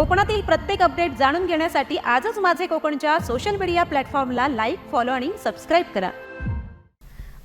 कोकणातील प्रत्येक अपडेट जाणून घेण्यासाठी आजच माझे कोकणच्या सोशल मीडिया प्लॅटफॉर्मला लाईक फॉलो आणि सबस्क्राईब करा.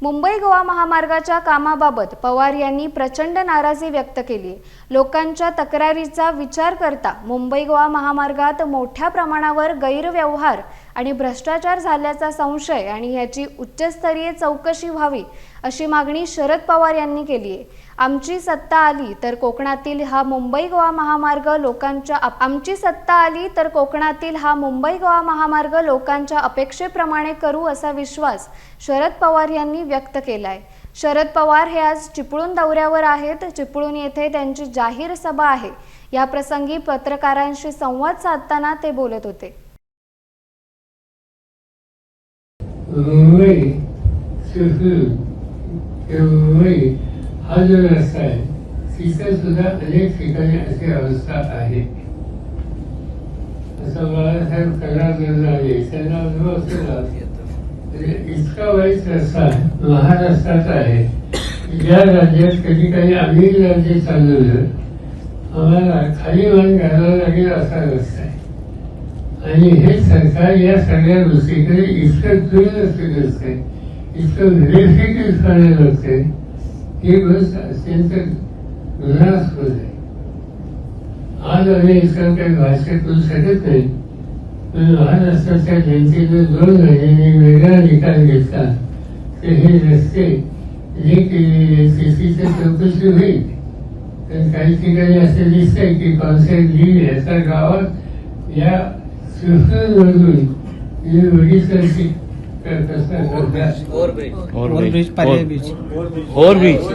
मुंबई गोवा महामार्गाच्या कामाबाबत पवार यांनी प्रचंड नाराजी व्यक्त केली. लोकांच्या तक्रारीचा विचार करता मुंबई गोवा महामार्गात मोठ्या प्रमाणावर गैरव्यवहार आणि भ्रष्टाचार झाल्याचा संशय आणि याची उच्चस्तरीय चौकशी व्हावी अशी मागणी शरद पवार यांनी केली आहे. आमची सत्ता आली तर कोकणातील हा मुंबई गोवा महामार्ग लोकांच्या आमची सत्ता आली तर कोकणातील हा मुंबई गोवा महामार्ग लोकांच्या अपेक्षेप्रमाणे करू असा विश्वास शरद पवार यांनी व्यक्त केलाय. शरद पवार हे आज चिपळूण दौऱ्यावर आहेत. चिपळूण येथे त्यांची जाहीर सभा आहे. या प्रसंगी पत्रकारांशी संवाद साधताना ते बोलत होते. मुंबई मुंबई हा जो रस्ता आहे तिथे सुद्धा अनेक ठिकाणी अशी अवस्था आहे. असं बाळासाहेब त्यांना अनुभव म्हणजे इतका वाईट रस्ता महाराष्ट्रात आहे. ज्या राज्यात कधी काही आम्ही राज्य चालवलं आम्हाला खाली मान घालावं लागेल असा रस्ता आहे. आणि हे सरकार या सगळ्या गोष्टीकडे इतकं दुर्लक्ष करते इतकं व्हेरिफिकेट करायला लागते ही गोष्ट अत्यंत गुन्हास्पद आहे आज आम्ही इतकं काही भाष्य करू शकत नाही पण महाराष्ट्राच्या जनतेने दोन महिन्यांनी वेगळा निकाल घेतला तर हे रस्ते जे केलेले त्याची चौकशी होईल तर काही ठिकाणी असं दिसतंय की कॉन्सर्ट लीड याचा गावात या मधून ओडिसाची करतात ओव्हरब्रिज पर्याय ब्रिज. ओव्हरब्रिज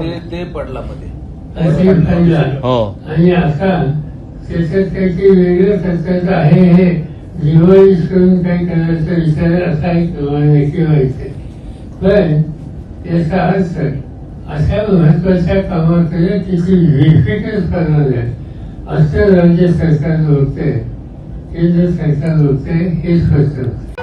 ते ते पडला मध्ये असे फायदा. हो. आणि आता त्याच्यात काहीतरी वेगळं खर्चाचं आहे हे रिवाईज करून काही करायचा विचार असा एक नक्की व्हायचंय पण याचा अर्थ अशा महत्त्वाच्या कामाकडे किती व्हेरिफिकेट करणार आहे असं राज्य सरकार होते केंद्र सरकार होते हे स्पष्ट होते